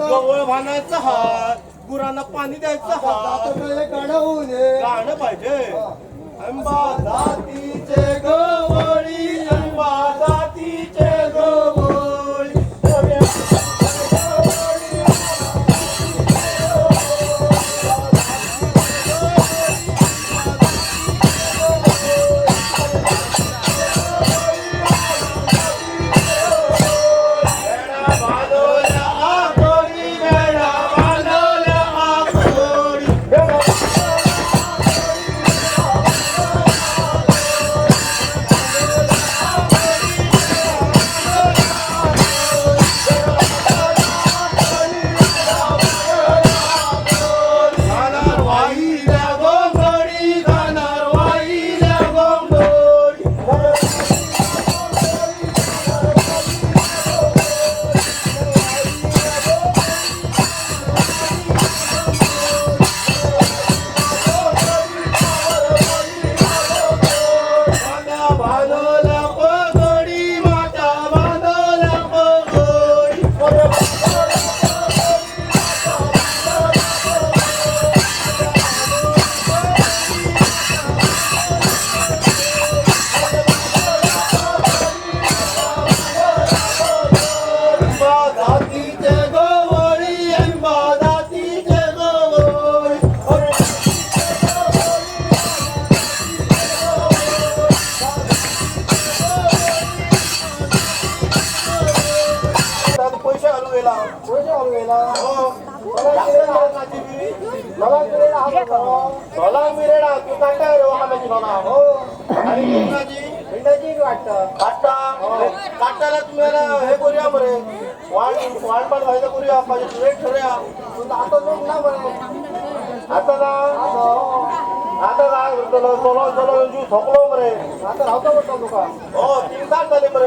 गवळ भानायचा हात. गुरांना पाणी द्यायचं हात. गाणं पाहिजे. अंबा जातीचे ভালো पैसे हलू मिरेडा तू काय काय रे वाकाची सोना हो. आणि भिंडाची काटा. काटाला तुम्हाला हे करूया बरे. वाण वाणपाट व्हायचं करूया. पाहिजे रेट ठरूया आता ना आता ना सोलो सोलो सोलो थकलो बरे. आता राहतो तुका हो तीन तास झाले बरे.